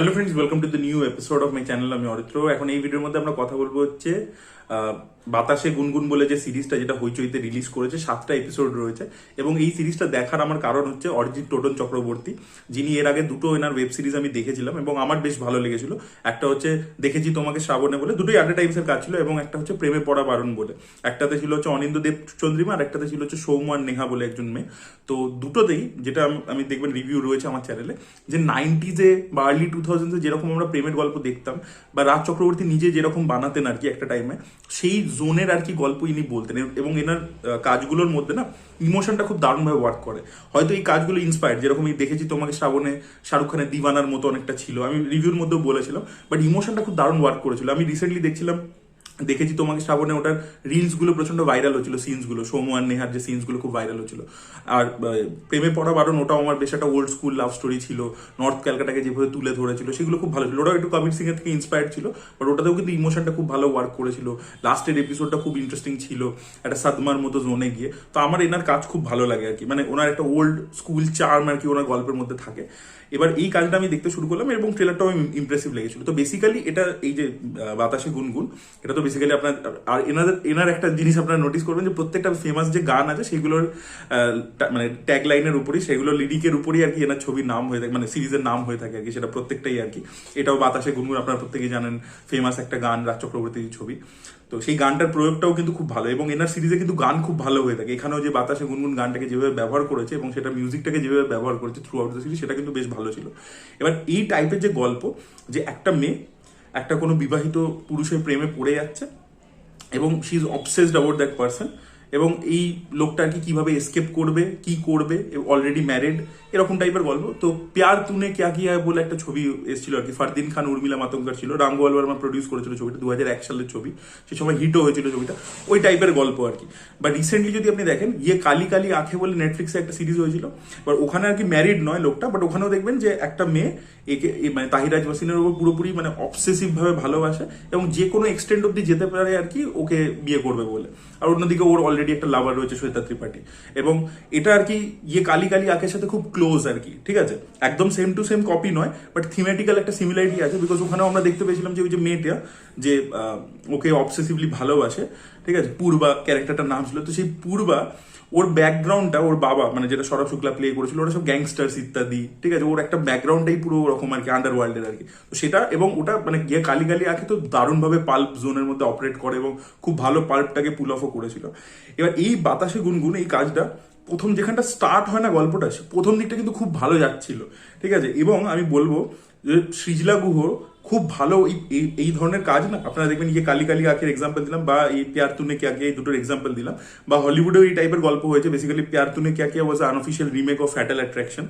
Hello friends welcome to the new episode of my channel আমি অরিত্র এখন এই ভিডিওর মধ্যে আমরা কথা বলব হচ্ছে বাতাসে গুনগুন বলে যে সিরিজটা যেটা হইচইতে রিলিজ করেছে, সাতটা এপিসোড রয়েছে। এবং এই সিরিজটা দেখার আমার কারণ হচ্ছে অরিজিৎ টোটন চক্রবর্তী, যিনি এর আগে দুটো এনার ওয়েব সিরিজ আমি দেখেছিলাম এবং আমার বেশ ভালো লেগেছিল। একটা হচ্ছে দেখেছি তোমাকে শ্রাবণে বলে, দুটোই টাইমসের কাজ ছিল এবং একটা হচ্ছে প্রেমে পড়া বারণ বলে। একটাতে ছিল হচ্ছে অনিন্দ দেব চন্দ্রিমা, আর একটাতে ছিল হচ্ছে আর নেহা বলে একজন মেয়ে। তো দুটোতেই যেটা আমি দেখবেন রিভিউ রয়েছে আমার চ্যানেলে যে নাইনটিজে বা আর্লি টু থাউজেন্ডে যেরকম আমরা প্রেমের গল্প দেখতাম, বা রাজ চক্রবর্তী নিজে যেরকম বানাতেন আর কি একটা টাইমে সেই জোনের আর কি গল্প ইনি বলতেন এবং এনার কাজগুলোর মধ্যে না ইমোশনটা খুব দারুণভাবে ওয়ার্ক করে। হয়তো এই কাজগুলো ইন্সপায়ার যেরকম এই দেখেছি তোমাকে শ্রাবণে শাহরুখ খানের দিওয়ানার মতো অনেকটা ছিল। আমি রিভিউর মধ্যেও বলেছিলাম বাট ইমোশনটা খুব দারুণ ওয়ার্ক করেছিল। আমি রিসেন্টলি দেখছিলাম দেখেছি তোমাকে শ্রাবণে ওটার রিলসগুলো প্রচণ্ড ভাইরাল হচ্ছিল সিনসগুলো সৌম্য আর নেহার যে সিনসগুলো খুব ভাইরাল হচ্ছিল। আর প্রেমে পড়া বারণ, ওটাও আমার বেশ একটা ওল্ড স্কুল লাভ স্টোরি ছিল। নর্থ ক্যালকাটাকে যেভাবে তুলে ধরেছিল, সেগুলো খুব ভালো ছিল। ওটাও একটু কবির সিং এর থেকে ইন্সপায়ার ছিল বাট ওটাতেও কিন্তু ইমোশনটা খুব ভালো ওয়ার্ক করেছিল। লাস্টের এপিসোডটা খুব ইন্টারেস্টিং ছিল, একটা সাদমার মতো জোনে গিয়ে। তো আমার এনার কাজ খুব ভালো লাগে আর কি। মানে ওনার একটা ওল্ড স্কুল চার্ম আর কি ওনার গল্পের মধ্যে থাকে। এবার এই কাজটা আমি দেখতে শুরু করলাম এবং ট্রেলারটাও ইমপ্রেসিভ লেগেছিল। তো বেসিক্যালি এটা এই যে বাতাসে গুনগুন, এটা তো বেসিক্যালি আপনার, আর এনাদের এনার একটা জিনিস আপনারা নোটিস করবেন যে প্রত্যেকটা ফেমাস যে গান আছে সেগুলোর মানে ট্যাগ লাইনের উপরই, সেগুলো লিরিকের উপরই আর কি এনার ছবির নাম হয়ে থাকে মানে সিরিজের নাম হয়ে থাকে আর কি, সেটা প্রত্যেকটাই আর কি। এটাও বাতাসে গুনগুন, আপনারা প্রত্যেকেই জানেন ফেমাস একটা গান রাজ চক্রবর্তীর ছবি। তো সেই গানটার প্রয়োগটাও কিন্তু খুব ভালো এবং এনার সিরিজে কিন্তু গান খুব ভালো হয়ে থাকে। এখানেও যে বাতাসে গুনগুন গানটাকে যেভাবে ব্যবহার করেছে এবং সেটা মিউজিকটাকে যেভাবে ব্যবহার করেছে থ্রু আউট দ্য সিরিজ সেটা কিন্তু বেশ ভালো ছিল। এবার এই টাইপের যে গল্প, যে একটা মেয়ে, একটা কোনো বিবাহিত পুরুষের প্রেমে পড়ে যাচ্ছে এবং she is obsessed about that person এবং এই লোকটা আর কি কীভাবে এসকেপ করবে, কি করবে অলরেডি ম্যারিড এরকম টাইপের গল্প। তো প্যার তুনে ক্যা কিয়া বলে একটা ছবি এসেছিল আর কি। ফারদিন খান, উর্মিলা মাতঙ্কার ছিল। রাম গোয়াল বর্মা প্রডিউস করেছিল ছবিটা দু এক সালের ছবি। সে সময় হিটও হয়েছিল ছবিটা। ওই টাইপের গল্প আর কি। বা রিসেন্টলি যদি আপনি দেখেন ইয়ে কালি কালি আঁখে বলে নেটফ্লিক্সে একটা সিরিজ হয়েছিল। এবার ওখানে আর কি ম্যারিড নয় লোকটা বাট ওখানেও দেখবেন যে একটা মেয়ে, একে মানে তাহিরাজ ওয়াসিনের উপর পুরোপুরি মানে অবসেসিভ ভাবে ভালোবাসে এবং যে কোনো এক্সটেন্ড অব্দি যেতে পারে আর কি, ওকে বিয়ে করবে বলে। আর অন্যদিকে ওর অলরেডি একটা লাভার রয়েছে শ্বেতা ত্রিপাঠী। এবং এটা আর কি ইয়ে কালি কালি আঁকের সাথে খুব ক্লোজ আর কি, ঠিক আছে? একদম সেম টু সেম কপি নয় বাট থিমেটিক্যাল একটা সিমিলারিটি আছে বিকজ ওখানেও আমরা দেখতে পেয়েছিলাম যে ওই যে মেয়েটা, যে ওকে অবসেসিভলি ভালোবাসে ঠিক আছে? পূর্বা ক্যারেক্টারটার নাম ছিল। তো সেই পূর্বা, ওর ব্যাকগ্রাউন্ডটা ওর বাবা মানে যেটা সরব শুক্লা প্লে করেছিল, ওরা সব গ্যাংস্টার্স ইত্যাদি, ঠিক আছে? ওর একটা ব্যাকগ্রাউন্ডটাই পুরো ওরকম আর কি আন্ডার ওয়ার্ল্ডের আর কি। তো সেটা এবং ওটা মানে গিয়ে কালি কালি আঁকে তো দারুণভাবে পাল্প জোনের মধ্যে অপারেট করে এবং খুব ভালো পাল্পটাকে পুল অফও করেছিল। এবার এই বাতাসে গুনগুন এই কাজটা প্রথম যেখানটা স্টার্ট হয় না গল্পটা প্রথম দিকটা কিন্তু খুব ভালো যাচ্ছিল। ঠিক আছে? এবং আমি বলব সৃজলা গুহ খুব ভালো এই এই- ধরনের কাজ না, আপনারা দেখবেন ইয়ে কালি কালি আঁকের এক্সাম্পল দিলাম বা এই প্যার তুনে কে এই দুটোর এক্সাম্পল দিলাম, বা হলিউডেও এই টাইপের গল্প হয়েছে বেসিক্যালি প্যার তুনে কে আঁকে was unofficial remake of Fatal Attraction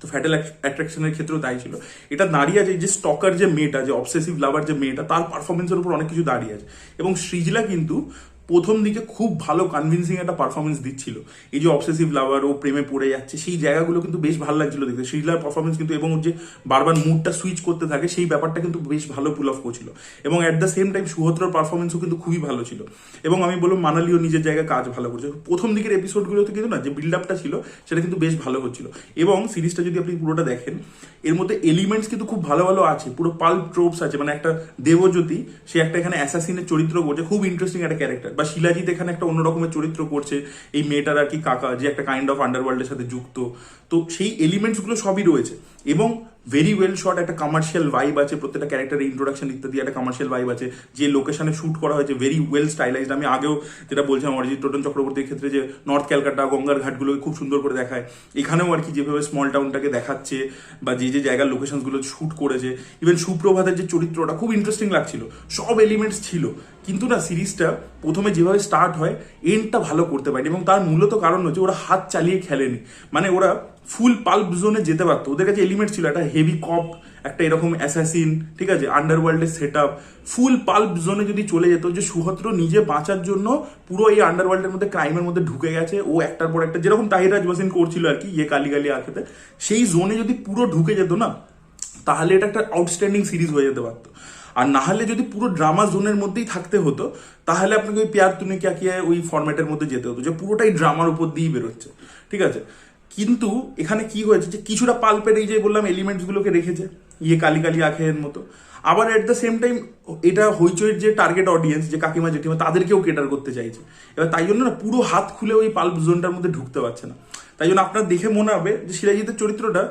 তো ফ্যাটাল অ্যাট্রাকশনের ক্ষেত্রেও তাই ছিল। এটা দাঁড়িয়ে আছে যে স্টকার যে মেয়েটা, যে অবসেসিভ লাভার যে মেয়েটা, তার পারফরমেন্সের উপর অনেক কিছু দাঁড়িয়ে আছে। এবং সৃজলা কিন্তু প্রথম দিকে খুব ভালো কনভিনসিং একটা পারফরমেন্স দিচ্ছিল। এই যে অবসেসিভ লাভার ও প্রেমে পড়ে যাচ্ছে, সেই জায়গাগুলো কিন্তু বেশ ভালো লাগছিল দেখতে। শ্রীলার পারফরমেন্স কিন্তু এবং যে বারবার মুডটা সুইচ করতে থাকে, সেই ব্যাপারটা কিন্তু বেশ ভালো পুল অফ করছিল। এবং অ্যাট দ্য সেম টাইম সুহত্রর পারফরমেন্সও কিন্তু খুবই ভালো ছিল। এবং আমি বলব মানালিও নিজের জায়গায় কাজ ভালো করছে। প্রথম দিকের এপিসোডগুলোতে কিন্তু না যে বিল্ড আপটা ছিল, সেটা কিন্তু বেশ ভালো হচ্ছিল। এবং সিরিজটা যদি আপনি পুরোটা দেখেন, এর মধ্যে এলিমেন্টস কিন্তু খুব ভালো ভালো আছে, পুরো পাল্প ট্রোপস আছে। মানে একটা দেবজ্যোতি, সে একটা এখানে অ্যাসাসিনের চরিত্র করছে, খুব ইন্টারেস্টিং একটা ক্যারেক্টার বা শিলাজিৎ এখানে একটা অন্য রকমের চরিত্র করছে, এই মেয়েটার আর কি কাকা, যে একটা কাইন্ড অফ আন্ডারওয়ার্ল্ডের সাথে যুক্ত। তো সেই এলিমেন্টসগুলো সবই রয়েছে। এবং ভেরি ওয়েল শট একটা কমার্শিয়াল ভাইব আছে, প্রত্যেকটা ক্যারেক্টারের ইন্ট্রোডাকশন ইত্যাদি, একটা কমার্শিয়াল ভাইব আছে, যে লোকেশনে শ্যুট করা হয়েছে ভেরি ওয়েল স্টাইলাইজড আমি আগেও যেটা বলছিলাম, অরিজিৎ, টোটন চক্রবর্তীর ক্ষেত্রে যে নর্থ ক্যালকাটা গঙ্গার ঘাটগুলোকে খুব সুন্দর করে দেখায়। এখানেও আর কি যেভাবে স্মল টাউনটাকে দেখাচ্ছে, বা যে যে জায়গার লোকেশনসগুলো শ্যুট করেছে। ইভেন সুপ্রভাতের যে চরিত্রটা খুব ইন্টারেস্টিং লাগছিল। সব এলিমেন্টস ছিল। কিন্তু না সিরিজটা প্রথমে যেভাবে স্টার্ট হয় এন্ডটা ভালো করতে পারেনি এবং তার মূলত কারণ হচ্ছে ওরা হাত চালিয়ে খেলেনি। মানে ওরা ফুল পাল্প জোনে যেতে পারতো। ওদের কাছে এলিমেন্ট ছিল একটা হেভি কপ একটা এরকম অ্যাসাসিন ঠিক আছে? আন্ডারওয়ার্ল্ডের সেট আপ ফুল পাল্প জোনে যদি চলে যেত, যে সুহত্র নিজে বাঁচার জন্য পুরো এই আন্ডারওয়ার্ল্ডের মধ্যে ক্রাইমের মধ্যে ঢুকে গেছে, ও একটার পর একটা, যেরকম তাহিরাজ ওয়াসিন করছিল আর কি ইয়ে কালি গালি আখেতে সেই জোনে যদি পুরো ঢুকে যেত না, তাহলে এটা একটা আউটস্ট্যান্ডিং সিরিজ হয়ে যেতে পারতো। আর না হলে যদি পুরো ড্রামা জোনের মধ্যেই থাকতে হতো, তাহলে আপনাকে ওই পেয়ার তুমি কিয়া কিয়া ওই ফরম্যাটের মধ্যে যেতে হতো, যে পুরোটাই ড্রামার উপর দিয়েই বেরোচ্ছে। ঠিক আছে? কিন্তু এখানে কি হয়েছে যে কিছুটা পাল্পের এই যে বললাম এলিমেন্টসগুলোকে রেখেছে ইয়ে কালি কালি আখের মতো। আবার অ্যাট দ্য সেম টাইম এটা হইচইয়ের যে টার্গেট অডিয়েন্স যে কাকিমা, জেঠিমা, তাদেরকেও কেটার করতে চাইছে। এবার তাই জন্য না পুরো হাত খুলে ওই পাল্প জোনটার মধ্যে ঢুকতে পারছে না। তাই জন্য আপনার দেখে মনে হবে যে শিলাজিতের চরিত্রটা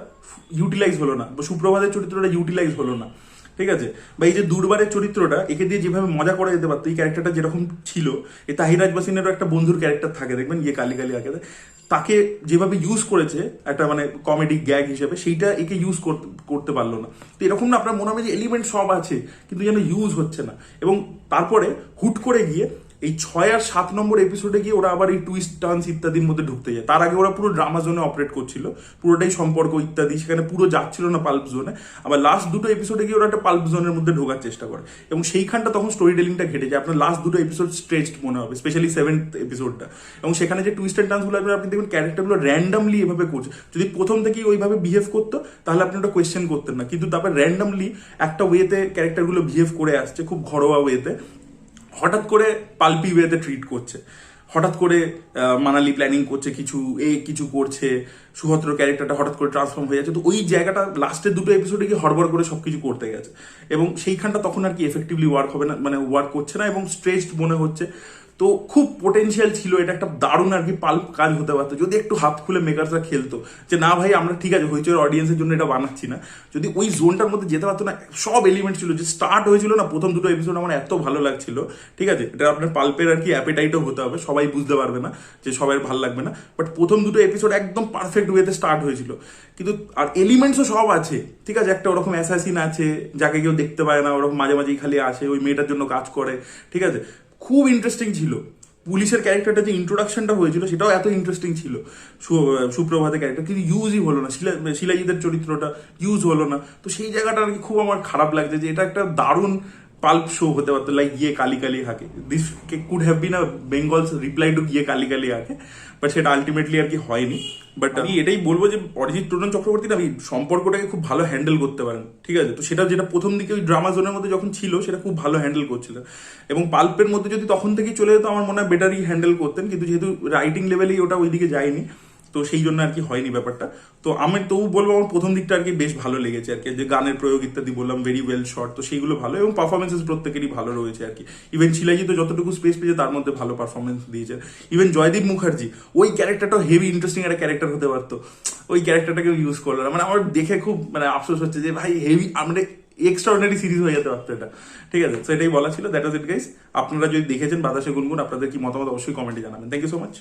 ইউটিলাইজ হলো না, বা সুপ্রভাতের চরিত্রটা ইউটিলাইজ হলো না। ঠিক আছে? বা এই যে দুর্বারের চরিত্রটা, একে দিয়ে যেভাবে মজা করা যেতে পারতো, এই ক্যারেক্টারটা যেরকম ছিল এই তাহিরাজ বাসিনেরও একটা বন্ধুর ক্যারেক্টার থাকে, দেখবেন? ইয়ে কালি কালি আঁকে। তাকে যেভাবে ইউজ করেছে, একটা মানে কমেডি গ্যাগ হিসেবে, সেইটা একে ইউজ করতে পারল না। তো এরকম না, আপনার মনে হবে যে এলিমেন্ট সব আছে, কিন্তু যেন ইউজ হচ্ছে না। এবং তারপরে হুট করে গিয়ে এই ছয় আর সাত নম্বর এপিসোডে গিয়ে ওরা আবার এই টুইস্ট টার্নস ইত্যাদির মধ্যে ঢুকতে যায়। তার আগে ওরা পুরো ড্রামা জোনে অপারেট করছিল। পুরোটাই সম্পর্ক ইত্যাদি। সেখানে পুরো যাচ্ছিল না পাল্প জোনে আবার লাস্ট দুটো এপিসোডে গিয়ে ওরা একটা পাল্প জোনের মধ্যে ঢোকার চেষ্টা করে। এবং সেইখানটা তখন স্টোরি টেলিংটা ঘেটে যায়। আপনার লাস্ট দুটো এপিসোড স্ট্রেচড মনে হবে স্পেশালি সেভেন্থ এপিসোডটা এবং সেখানে যে টুইস্ট অ্যান্ড টার্নসগুলো আসবে, আপনি দেখবেন ক্যারেক্টারগুলো র্যান্ডামলি এভাবে করছে। যদি প্রথম থেকেই ওইভাবে বিহেভ করতো, তাহলে আপনি ওটা কোয়েশ্চেন করতেন না। কিন্তু তারপর র্যান্ডামলি একটা ওয়েতে ক্যারেক্টারগুলো বিহেভ করে আসছে, খুব ঘরোয়া ওয়েতে হঠাৎ করে পালপি ওয়েতে ট্রিট করছে। হঠাৎ করে মানালি প্ল্যানিং করছে, কিছু এ, কিছু করছে সুহত্র ক্যারেক্টারটা হঠাৎ করে ট্রান্সফর্ম হয়ে যাচ্ছে। তো ওই জায়গাটা লাস্টের দুটো এপিসোডে গিয়ে হড়বড় করে সব কিছু করতে গেছে। এবং সেইখানটা তখন আর কি এফেক্টিভলি ওয়ার্ক হবে না মানে ওয়ার্ক করছে না এবং স্ট্রেসড মনে হচ্ছে। তো খুব পোটেনশিয়াল ছিল, এটা একটা দারুণ আর কি পাল্প কাজ হতে পারতো। যদি একটু হাত খুলে মেকারসরা খেলতো, যে না ভাই, আমরা ঠিক আছে হইচয়ের অডিয়েন্সের জন্য এটা বানাচ্ছি না। যদি ওই জোনটার মধ্যে যেতে পারতো না, সব এলিমেন্ট ছিল। যে স্টার্ট হয়েছিল না, প্রথম দুটো এপিসোড আমার এত ভালো লাগছিল, ঠিক আছে? এটা আপনার পাল্পের আর কি অ্যাপেটাইটও হতে হবে, সবাই বুঝতে পারবে না যে সবাই ভালো লাগবে না। বাট প্রথম দুটো এপিসোড একদম পারফেক্ট ওয়েতে স্টার্ট হয়েছিল। কিন্তু, আর এলিমেন্টসও সব আছে, ঠিক আছে? একটা ওরকম অ্যাসাসিন আছে, যাকে কেউ দেখতে পায় না, ওরকম মাঝে মাঝেই খালি আসে, ওই মেয়েটার জন্য কাজ করে, ঠিক আছে? খুব ইন্টারেস্টিং ছিল। পুলিশের ক্যারেক্টারটা যে ইন্ট্রোডাকশনটা হয়েছিল, সেটাও এত ইন্টারেস্টিং ছিল। সুপ্রভাতের ক্যারেক্টার কিন্তু ইউজই হলো না। শিলা, শিলাজিতের চরিত্রটা ইউজ হলো না। তো সেই জায়গাটা আর কি খুব আমার খারাপ লাগছে যে এটা একটা দারুণ পাল্প শো হতে পারতো লাইক গিয়ে কালি কালি হাকে this K could have been a Bengal's reply to গিয়ে কালি কালি হাকে বাট সেটা আলটিমেটলি আর কি হয়নি বাট আমি এটাই বলব যে অরিজিৎ টোটন চক্রবর্তী না সম্পর্কটাকে খুব ভালো হ্যান্ডেল করতে পারেন। ঠিক আছে? তো সেটা যেটা প্রথম দিকে ওই ড্রামা জোনের মধ্যে যখন ছিল, সেটা খুব ভালো হ্যান্ডেল করছিল। এবং পাল্পের মধ্যে যদি তখন থেকেই চলে যেত, আমার মনে হয় বেটারই হ্যান্ডেল করতেন। কিন্তু যেহেতু রাইটিং লেভেলেই ওটা ওইদিকে যায়নি তো সেই জন্য আর কি হয়নি ব্যাপারটা। তো আমি তবু বলব, আমার প্রথম দিকটা আর কি বেশ ভালো লেগেছে আর কি। যে গানের প্রয়োগ ইত্যাদি বললাম ভেরি ওয়েল শর্ট তো সেইগুলো ভালো এবং পারফরমেন্সেস প্রত্যেকেরই ভালো রয়েছে আর কি। ইভেন শিলাজি তো যতটুকু স্পেস পেয়েছে, তার মধ্যে ভালো পারফরমেন্স দিয়েছে। ইভেন জয়দীপ মুখার্জি, ওই ক্যারেক্টারটাও হেভি ইন্টারেস্টিং একটা ক্যারেক্টার হতে পারতো। ওই ক্যারেক্টারটাকে ইউজ করল না। মানে আমার দেখে খুব মানে আফসোস হচ্ছে যে, ভাই হেভি মানে এক্সট্রাঅর্ডিনারি সিরিজ হয়ে যেতে পারতো এটা। ঠিক আছে? তো এটাই বলা ছিল দ্যাট ওয়াজ ইট গাইস আপনারা যদি দেখেছেন বাতাসে গুনগুন, আপনাদের কি মতামত অবশ্যই কমেন্টে জানাবেন। Thank you so much